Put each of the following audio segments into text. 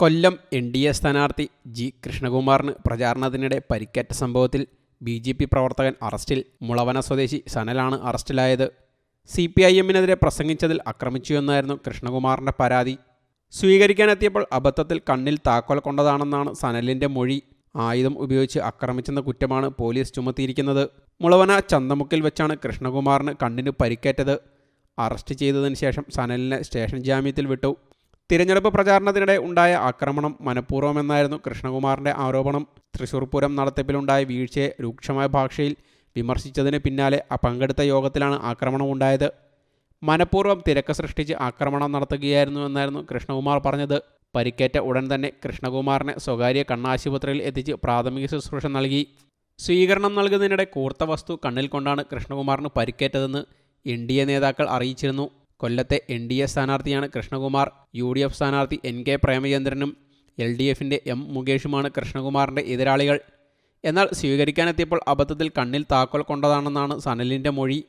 Kollam N D A സ്ഥാനാർത്ഥി G കൃഷ്ണകുമാറിന് പ്രചാരണത്തിനിടെ പരിക്കേറ്റ സംഭവത്തിൽ ബി ജെ പി പ്രവർത്തകൻ അറസ്റ്റിൽ മുളവന സ്വദേശി സനലാണ് അറസ്റ്റിലായത്. സി പി ഐ എമ്മിനെതിരെ പ്രസംഗിച്ചതിൽ ആക്രമിച്ചുവെന്നായിരുന്നു കൃഷ്ണകുമാറിന്റെ പരാതി. സ്വീകരിക്കാനെത്തിയപ്പോൾ അബദ്ധത്തിൽ കണ്ണിൽ താക്കോൽ കൊണ്ടതാണെന്നാണ് സനലിന്റെ മൊഴി. ആയുധം ഉപയോഗിച്ച് ആക്രമിച്ചെന്ന കുറ്റമാണ് പോലീസ് ചുമത്തിയിരിക്കുന്നത്. മുളവന ചന്തമുക്കിൽ വെച്ചാണ് കൃഷ്ണകുമാറിന് കണ്ണിന് പരിക്കേറ്റത്. അറസ്റ്റ് ചെയ്തതിന് ശേഷം സനലിനെ സ്റ്റേഷൻ ജാമ്യത്തിൽ വിട്ടു. തിരഞ്ഞെടുപ്പ് പ്രചാരണത്തിനിടെ ഉണ്ടായ ആക്രമണം മനഃപൂർവമെന്നായിരുന്നു കൃഷ്ണകുമാറിന്റെ ആരോപണം. തൃശൂർ പൂരം നടത്തിപ്പിലുണ്ടായ വീഴ്ചയെ രൂക്ഷമായ ഭാഷയിൽ വിമർശിച്ചതിന് പിന്നാലെ പങ്കെടുത്ത യോഗത്തിലാണ് ആക്രമണം ഉണ്ടായത് മനഃപൂർവം തിരക്ക് സൃഷ്ടിച്ച് ആക്രമണം നടത്തുകയായിരുന്നു എന്നായിരുന്നു കൃഷ്ണകുമാർ പറഞ്ഞത്. പരിക്കേറ്റ ഉടൻ തന്നെ കൃഷ്ണകുമാറിനെ സ്വകാര്യ കണ്ണാശുപത്രിയിൽ എത്തിച്ച് പ്രാഥമിക ശുശ്രൂഷ നൽകി. സ്വീകരണം നൽകുന്നതിനിടെ കൂർത്ത വസ്തു കണ്ണിൽ കൊണ്ടാണ് കൃഷ്ണകുമാറിന് പരിക്കേറ്റതെന്ന് എൻ ഡി എ നേതാക്കൾ അറിയിച്ചിരുന്നു. കൊല്ലത്തെ എൻ ഡി എ സ്ഥാനാർത്ഥിയാണ് കൃഷ്ണകുമാർ. യു ഡി എഫ് സ്ഥാനാർത്ഥി എൻ കെ പ്രേമചന്ദ്രനും എൽ ഡി എഫിന്റെ എം മുകേഷുമാണ് കൃഷ്ണകുമാറിന്റെ എതിരാളികൾ. എന്നാൽ സ്വീകരിക്കാനെത്തിയപ്പോൾ അബദ്ധത്തിൽ കണ്ണിൽ താക്കോൽ കൊണ്ടതാണെന്നാണ് സനലിന്റെ മൊഴി.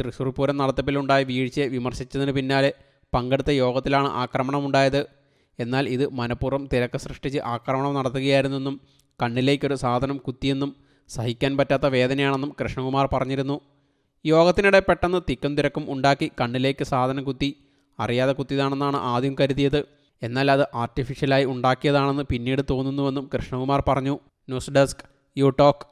തൃശൂർ പൂരം നടത്തിപ്പിലുണ്ടായ വീഴ്ചയെ വിമർശിച്ചതിന് പിന്നാലെ പങ്കെടുത്ത യോഗത്തിലാണ് ആക്രമണമുണ്ടായത്. എന്നാൽ ഇത് മനഃപൂർവം തിരക്ക് സൃഷ്ടിച്ച് ആക്രമണം നടത്തുകയായിരുന്നെന്നും കണ്ണിലേക്കൊരു സാധനം കുത്തിയെന്നും സഹിക്കാൻ പറ്റാത്ത വേദനയാണെന്നും കൃഷ്ണകുമാർ പറഞ്ഞിരുന്നു. യോഗത്തിനിടെ പെട്ടെന്ന് തിക്കും തിരക്കും ഉണ്ടാക്കി കണ്ണിലേക്ക് സാധനം കുത്തി. അറിയാതെ കുത്തിയതാണെന്നാണ് ആദ്യം കരുതിയത്. എന്നാൽ അത് ആർട്ടിഫിഷ്യലായി ഉണ്ടാക്കിയതാണെന്ന് പിന്നീട് തോന്നുന്നുവെന്നും കൃഷ്ണകുമാർ പറഞ്ഞു. News desk U talk.